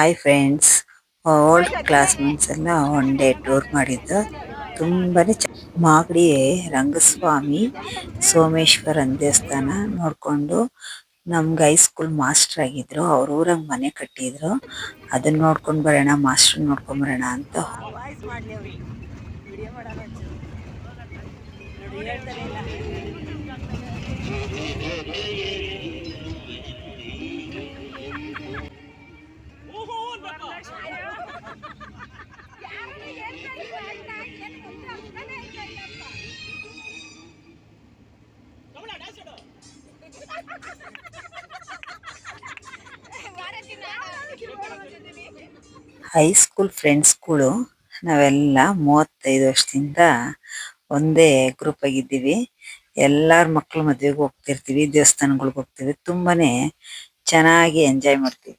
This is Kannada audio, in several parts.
ಹಾಯ್ ಫ್ರೆಂಡ್ಸ್ ಓಲ್ಡ್ ಕ್ಲಾಸ್ಮೆಂಟ್ಸ್ ಎಲ್ಲ ಒನ್ ಡೇ ಟೂರ್ ಮಾಡಿದ್ದು. ತುಂಬಾನೇ ಮಾಗಡಿ ರಂಗಸ್ವಾಮಿ ಸೋಮೇಶ್ವರನ್ ದೇವಸ್ಥಾನ ನೋಡ್ಕೊಂಡು ನಮ್ಗೆ ಹೈಸ್ಕೂಲ್ ಮಾಸ್ಟರ್ ಆಗಿದ್ರು. ಅವ್ರ ಊರಾಗ ಮನೆ ಕಟ್ಟಿದ್ರು. ಅದನ್ನ ನೋಡ್ಕೊಂಡು ಬರೋಣ ಮಾಸ್ಟರ್ ನೋಡ್ಕೊಂಡು ಬರೋಣ ಅಂತ ಹೈಸ್ಕೂಲ್ ಫ್ರೆಂಡ್ಸ್ಗಳು ನಾವೆಲ್ಲ ಮೂವತ್ತೈದು ವರ್ಷದಿಂದ ಒಂದೇ ಗ್ರೂಪ್ ಆಗಿದ್ದೀವಿ. ಎಲ್ಲಾರ್ ಮಕ್ಕಳ ಮದ್ವೆಗೆ ಹೋಗ್ತಿರ್ತೀವಿ, ದೇವಸ್ಥಾನಗಳಿಗೆ ಹೋಗ್ತೀವಿ. ತುಂಬಾನೇ ಚೆನ್ನಾಗಿ ಎಂಜಾಯ್ ಮಾಡ್ತೀವಿ.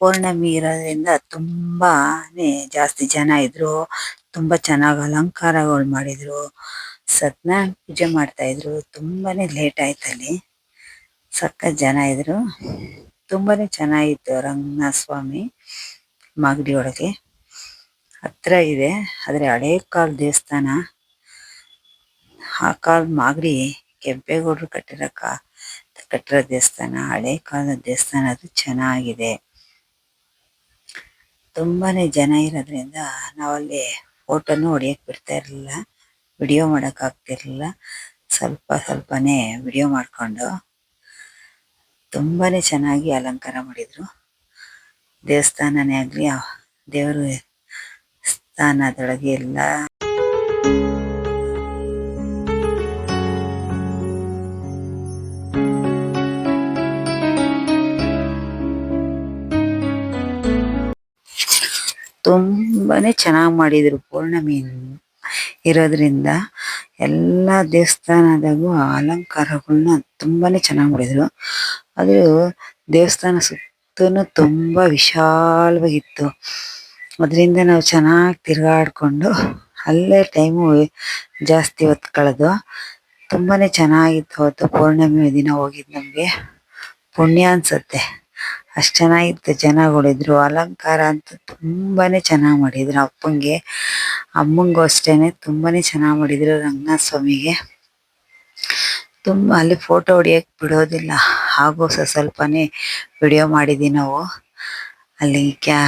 ಪೌರ್ಣಮಿ ಇರೋದ್ರಿಂದ ತುಂಬಾನೇ ಜಾಸ್ತಿ ಜನ ಇದ್ರು, ತುಂಬಾ ಚೆನ್ನಾಗಿ ಅಲಂಕಾರಗಳು ಮಾಡಿದ್ರು ಸತ್ಯನಾರಾಯಣ ಪೂಜೆ ಮಾಡ್ತಾ ಇದ್ರು, ತುಂಬಾನೇ ಲೇಟ್ ಆಯ್ತು ಅಲ್ಲಿ. ಸಖತ್ ಜನ ಇದ್ರು. ತುಂಬಾನೇ ಚೆನ್ನಾಗಿತ್ತು ರಂಗನಾಥ ಸ್ವಾಮಿ ಮಾಗಡಿ ಒಳಗೆ. ಹತ್ರ ಇದೆ, ಆದ್ರೆ ಹಳೆ ಕಾಲ ದೇವಸ್ಥಾನ. ಆ ಕಾಲ ಮಾಗಡಿ ಕೆಂಪೇಗೌಡರು ಕಟ್ಟಿರೋ ಕಾ, ಕಟ್ಟಿರೋ ದೇವಸ್ಥಾನ, ಹಳೆ ಕಾಲದ ದೇವಸ್ಥಾನ ಅದು ಚೆನ್ನಾಗಿದೆ. ತುಂಬಾನೇ ಜನ ಇರೋದ್ರಿಂದ ನಾವಲ್ಲಿ ಫೋಟೋನು ಹೊಡಿಯಕ್ ಬಿಡ್ತಾ ಇರ್ಲಿಲ್ಲ. ವಿಡಿಯೋ ಮಾಡಕ್ ಆಗ್ತಿರ್ಲಿಲ್ಲ. ಸ್ವಲ್ಪ ಸ್ವಲ್ಪನೇ ವಿಡಿಯೋ ಮಾಡ್ಕೊಂಡು ತುಂಬಾನೇ ಚೆನ್ನಾಗಿ ಅಲಂಕಾರ ಮಾಡಿದ್ರು. ದೇವಸ್ಥಾನನೇ ಆಗ್ಲಿ ದೇವರು ಸ್ಥಾನದೊಳಗೆ ಎಲ್ಲ ತುಂಬಾನೇ ಚೆನ್ನಾಗಿ ಮಾಡಿದ್ರು. ಪೂರ್ಣಮಿ ಇರೋದ್ರಿಂದ ಎಲ್ಲ ದೇವಸ್ಥಾನದಾಗೂ ಅಲಂಕಾರಗಳನ್ನ ತುಂಬಾನೇ ಚೆನ್ನಾಗಿ ಮಾಡಿದ್ರು. ಅದು ದೇವಸ್ಥಾನ ಸುತ್ತನು ತುಂಬಾ ವಿಶಾಲವಾಗಿತ್ತು. ಅದರಿಂದ ನಾವು ಚೆನ್ನಾಗಿ ತಿರುಗಾಡಿಕೊಂಡು ಅಲ್ಲೇ ಟೈಮು ಜಾಸ್ತಿ ಹೊತ್ತು ಕಳೆದು ತುಂಬಾನೇ ಚೆನ್ನಾಗಿತ್ತು. ಅವತ್ತು ಪೌರ್ಣಮಿ ದಿನ ಹೋಗಿದ್ದು ನಮಗೆ. ಪುಣ್ಯ ಅನ್ಸತ್ತೆ. ಅಷ್ಟ್ ಚೆನ್ನಾಗಿತ್ತು ಜನಗಳಿದ್ರು ಅಲಂಕಾರ ಅಂತೂ ತುಂಬಾನೇ ಚೆನ್ನಾಗಿ ಮಾಡಿದ್ರು. ಅಪ್ಪಂಗೆ, ಅಮ್ಮಂಗೂ ಅಷ್ಟೇನೆ ತುಂಬಾನೇ ಚೆನ್ನಾಗಿ ಮಾಡಿದ್ರು ರಂಗನಾಥ ಸ್ವಾಮಿಗೆ ತುಂಬಾ ಅಲ್ಲಿ ಫೋಟೋ ಹೊಡಿಯಕ್ ಬಿಡೋದಿಲ್ಲ. ಹಾಗೂ ಸ ಸ್ವಲ್ಪನೇ ವಿಡಿಯೋ ಮಾಡಿದ್ವಿ ನಾವು. ಅಲ್ಲಿ ಕ್ಯಾ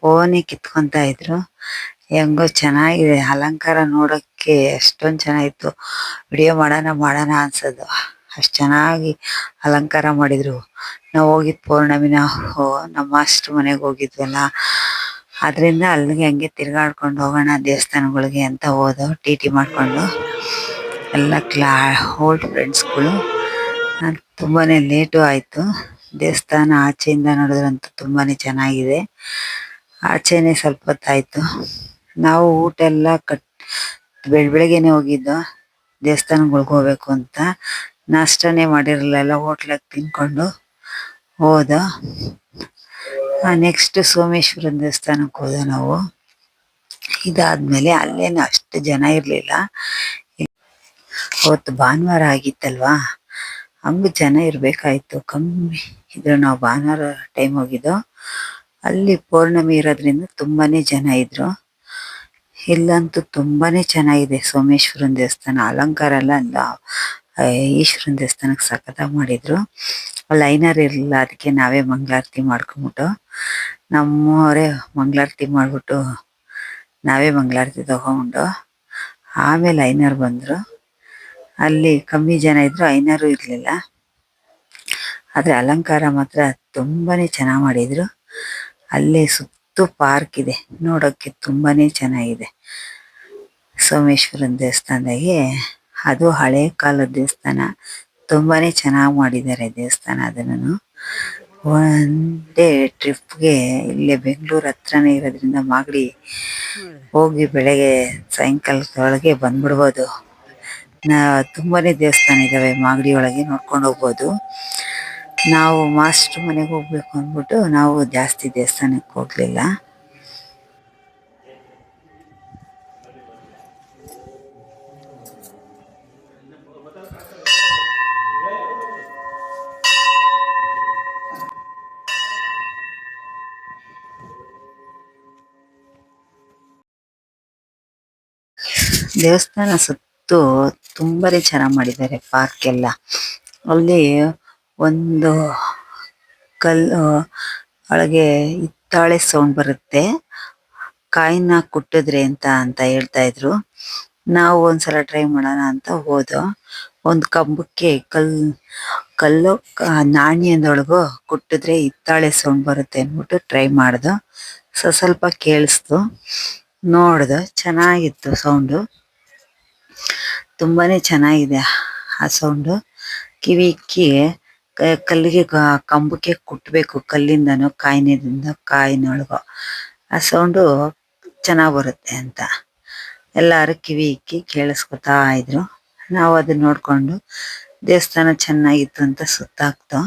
ಫೋನೇ ಕಿತ್ಕೊಂತ ಇದ್ರು. ಹೆಂಗೋ ಚೆನ್ನಾಗಿದೆ. ಅಲಂಕಾರ ನೋಡಕ್ಕೆ ಎಷ್ಟೊಂದ್ ಚೆನ್ನಾಗಿತ್ತು. ವಿಡಿಯೋ ಮಾಡೋಣ ಮಾಡೋಣ ಅನ್ಸೋದು. ಅಷ್ಟ್ ಚೆನ್ನಾಗಿ ಅಲಂಕಾರ ಮಾಡಿದ್ರು. ನಾವು ಹೋಗಿದ್ ಪೌರ್ಣಮಿನ, ಹೋ, ನಮ್ಮ ಮಾಸ್ಟರ್ ಮನೆಗೆ ಹೋಗಿದ್ವಲ್ಲ. ಅದರಿಂದ ಅಲ್ಲಿಗೆ ಹಂಗೆ ತಿರುಗಾಡ್ಕೊಂಡು ಹೋಗೋಣ ದೇವಸ್ಥಾನಗಳಿಗೆ ಅಂತ ಹೋದೋ, ಟಿ ಟಿ ಮಾಡಿಕೊಂಡು. ಎಲ್ಲ ಕ್ಲಾ, ಓಲ್ಡ್ ಫ್ರೆಂಡ್ಸ್ಗಳು. ತುಂಬಾನೇ ಲೇಟು ಆಯ್ತು. ದೇವಸ್ಥಾನ ಆಚೆಯಿಂದ ನೋಡಿದ್ರಂತೂ ತುಂಬಾನೇ ಚೆನ್ನಾಗಿದೆ. ಆಚೆನೇ ಸ್ವಲ್ಪ ಹೊತ್ತಾಯಿತು. ನಾವು ಊಟ ಎಲ್ಲ ಕಟ್, ಬೆಳ್, ಬೆಳಗ್ಗೆನೆ ಹೋಗಿದ್ದು. ದೇವಸ್ಥಾನಗಳಿಗೆ ಹೋಗ್ಬೇಕು ಅಂತ. ನಾಷ್ಟಾನೇ ಮಾಡಿರಲಿಲ್ಲ, ಹೋಟ್ಲಾಗ ತಿನ್ಕೊಂಡು ಹೋದ. ನೆಕ್ಸ್ಟ್ ಸೋಮೇಶ್ವರ ದೇವಸ್ಥಾನಕ್ಕೆ ಹೋದ ನಾವು. ಇದಾದ್ಮೇಲೆ ಅಲ್ಲೇನು ಅಷ್ಟು ಜನ ಇರಲಿಲ್ಲ. ಅವತ್ತು ಭಾನುವಾರ ಆಗಿತ್ತಲ್ವಾ? ಹಂಗ ಜನ ಇರಬೇಕಾಯ್ತು. ಕಮ್ಮಿ ಇದ್ರು ನಾವು ಭಾನುವಾರ ಟೈಮ್ ಹೋಗಿದ್ದು? ಅಲ್ಲಿ ಪೌರ್ಣಮಿ ಇರೋದ್ರಿಂದ ತುಂಬಾನೇ ಜನ ಇದ್ರು. ಇಲ್ಲಂತೂ ತುಂಬಾನೇ ಚೆನ್ನಾಗಿದೆ ಸೋಮೇಶ್ವರನ ದೇವಸ್ಥಾನ. ಅಲಂಕಾರ ಎಲ್ಲ ಈಶ್ವರನ್ ದೇವಸ್ಥಾನಕ್ಕೆ ಸಖತ್ತಾಗಿ ಮಾಡಿದ್ರು. ಲೈನರ್ ಇರಲಿಲ್ಲ, ಅದಕ್ಕೆ ನಾವೇ ಮಂಗಳಾರತಿ ಮಾಡ್ಕೊಂಬಿಟ್ಟು, ನಮ್ಮವರೇ ಮಂಗಳಾರತಿ ಮಾಡಿಬಿಟ್ಟು ನಾವೇ ಮಂಗಳಾರತಿ ತಗೊಂಡು ಆಮೇಲೆ ಲೈನರ್ ಬಂದರು. ಅಲ್ಲಿ ಕಮ್ಮಿ ಜನ ಇದ್ರು, ಐನರು ಇರಲಿಲ್ಲ. ಆದರೆ ಅಲಂಕಾರ ಮಾತ್ರ ತುಂಬಾನೇ ಚೆನ್ನಾಗಿ ಮಾಡಿದ್ರು. ಅಲ್ಲಿ ಸುತ್ತು ಪಾರ್ಕ್ ಇದೆ, ನೋಡೋಕ್ಕೆ ತುಂಬಾನೇ ಚೆನ್ನಾಗಿದೆ. ಸೋಮೇಶ್ವರನ ದೇವಸ್ಥಾನದಾಗೆ ಅದು ಹಳೆ ಕಾಲದ ದೇವಸ್ಥಾನ. ತುಂಬಾನೇ ಚೆನ್ನಾಗಿ ಮಾಡಿದ್ದಾರೆ ದೇವಸ್ಥಾನ ಅದನ್ನು. ಒಂದೇ ಟ್ರಿಪ್ಗೆ ಇಲ್ಲೇ ಬೆಂಗಳೂರು ಹತ್ರನೇ ಇರೋದ್ರಿಂದ ಮಾಗಡಿ ಹೋಗಿ ಬೆಳಗ್ಗೆ ಸಾಯಂಕಾಲದೊಳಗೆ ಬಂದ್ಬಿಡ್ಬೋದು. ನಾ, ತುಂಬಾನೇ ದೇವಸ್ಥಾನ ಇದಾವೆ ಮಾಗಡಿ ಒಳಗೆ ನೋಡ್ಕೊಂಡು ಹೋಗ್ಬೋದು. ನಾವು ಮಾಸ್ಟ್ರ್ ಮನೆಗೆ ಹೋಗ್ಬೇಕು ಅಂದ್ಬಿಟ್ಟು ನಾವು ಜಾಸ್ತಿ ದೇವಸ್ಥಾನಕ್ಕೆ ಹೋಗ್ಲಿಲ್ಲ. ದೇವಸ್ಥಾನ ಸುತ್ತು ತುಂಬಾನೇ ಚೆನ್ನಾಗಿ ಮಾಡಿದ್ದಾರೆ ಪಾರ್ಕ್ ಎಲ್ಲ. ಅಲ್ಲಿ ಒಂದು ಕಲ್ಲು ಒಳಗೆ ಹಿತ್ತಾಳೆ ಸೌಂಡ್ ಬರುತ್ತೆ. ಕಾಯಿನ ಕುಟ್ಟಿದ್ರೆ ಅಂತ ಅಂತ ಹೇಳ್ತಾ ಇದ್ರು. ನಾವು ಒಂದ್ಸಲ ಟ್ರೈ ಮಾಡೋಣ ಅಂತ ಹೋದೋ. ಒಂದು ಕಂಬಕ್ಕೆ ಕಲ್, ಕಲ್ಲು ನಾಣ್ಯದೊಳಗು ಕುಟ್ಟಿದ್ರೆ ಹಿತ್ತಾಳೆ ಸೌಂಡ್ ಬರುತ್ತೆ ಅಂದ್ಬಿಟ್ಟು ಟ್ರೈ ಮಾಡ್ದೋ. ಸ್ವಲ್ಪ ಕೇಳಿಸ್ತು. ನೋಡ್ದು. ಚೆನ್ನಾಗಿತ್ತು ಸೌಂಡು ತುಂಬಾನೇ ಚೆನ್ನಾಗಿದೆ ಆ ಸೌಂಡು ಕಿವಿ ಇಕ್ಕಿ ಕಲ್ಲಿಗೆ ಕಂಬಕ್ಕೆ ಕುಟ್ಬೇಕು ಕಲ್ಲಿಂದನೋ ಕಾಯಿನಿಂದ ಕಾಯಿನೊಳಗೋ. ಆ ಸೌಂಡು ಚೆನ್ನಾಗ್ ಬರುತ್ತೆ ಅಂತ. ಎಲ್ಲಾರು ಕಿವಿ ಇಕ್ಕಿ ಕೇಳಿಸ್ಕೊತಾ ಇದ್ರು. ನಾವು ಅದನ್ನ ನೋಡ್ಕೊಂಡು ದೇವಸ್ಥಾನ ಚೆನ್ನಾಗಿತ್ತು ಅಂತ ಸುತ್ತಾಕ್ತು.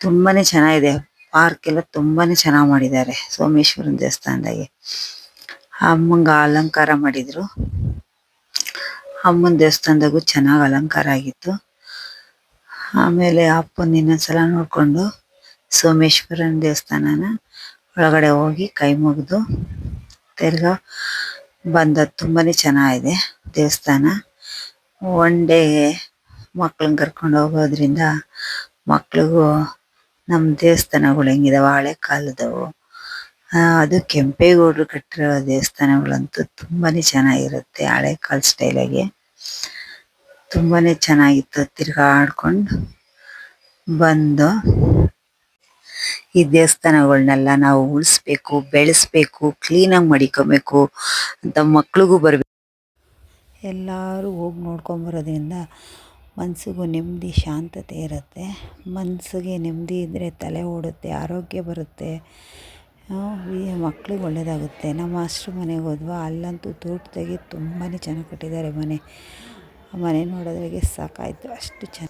ತುಂಬಾನೇ ಚೆನ್ನಾಗಿದೆ. ಪಾರ್ಕ್ ಎಲ್ಲ ತುಂಬಾನೇ ಚೆನ್ನಾಗಿ ಮಾಡಿದ್ದಾರೆ. ಸೋಮೇಶ್ವರನ ದೇವಸ್ಥಾನದಾಗೆ. ಅಮ್ಮಂಗ ಅಲಂಕಾರ ಮಾಡಿದ್ರು. ಅಮ್ಮನ ದೇವಸ್ಥಾನದಾಗೂ ಚೆನ್ನಾಗಿ ಅಲಂಕಾರ ಆಗಿತ್ತು. ಆಮೇಲೆ ಅಪ್ಪನ ಇನ್ನೊಂದ್ಸಲ ನೋಡ್ಕೊಂಡು ಸೋಮೇಶ್ವರನ ದೇವಸ್ಥಾನನ ಒಳಗಡೆ ಹೋಗಿ ಕೈ ಮುಗಿದು ತಿರ್ಗಾ ಬಂದ ತುಂಬಾನೇ ಚೆನ್ನಾಗಿದೆ ದೇವಸ್ಥಾನ. ಒನ್ ಡೇ ಮಕ್ಳನ್ನ ಕರ್ಕೊಂಡು ಹೋಗೋದ್ರಿಂದ ಮಕ್ಳಿಗೂ ನಮ್ಮ ದೇವಸ್ಥಾನಗಳು ಹೆಂಗಿದಾವೆ, ಹಳೆ ಕಾಲದವು. ಅದು ಕೆಂಪೇಗೌಡರು ಕಟ್ಟಿರೋ ದೇವಸ್ಥಾನಗಳಂತೂ ತುಂಬಾನೇ ಚೆನ್ನಾಗಿರುತ್ತೆ, ಹಳೆ ಕಾಲ ಸ್ಟೈಲಾಗೆ. ತುಂಬಾನೇ ಚೆನ್ನಾಗಿತ್ತು ತಿರ್ಗಾಡ್ಕೊಂಡು ಬಂದು ಈ ದೇವಸ್ಥಾನಗಳನ್ನೆಲ್ಲ ನಾವು ಉಳಿಸ್ಬೇಕು, ಬೆಳೆಸ್ಬೇಕು ಕ್ಲೀನಾಗಿ ಮಡಿಕೋಬೇಕು ಅಂತ ಮಕ್ಳಿಗೂ ಬರಬೇಕು. ಎಲ್ಲರೂ ಹೋಗಿ ನೋಡ್ಕೊಂಬರೋದ್ರಿಂದ ಮನಸ್ಸಿಗೂ ನೆಮ್ಮದಿ, ಶಾಂತತೆ ಇರುತ್ತೆ. ಮನಸ್ಸಿಗೆ ನೆಮ್ಮದಿ ಇದ್ದರೆ ತಲೆ ಓಡುತ್ತೆ, ಆರೋಗ್ಯ ಬರುತ್ತೆ. ಮಕ್ಳಿಗೆ ಒಳ್ಳೆಯದಾಗುತ್ತೆ ನಮ್ಮ ಮಾಸ್ಟ್ರ್ ಮನೆಗೆ ಹೋದ್ವಾ, ಅಲ್ಲಂತೂ ತೋಟದಾಗೆ ತುಂಬಾ ಚೆನ್ನಾಗಿ ಕಟ್ಟಿದ್ದಾರೆ ಮನೆ. ಮನೆ ನೋಡೋದ್ರಾಗೆ ಸಾಕಾಯಿತು. ಅಷ್ಟು ಚೆನ್ನ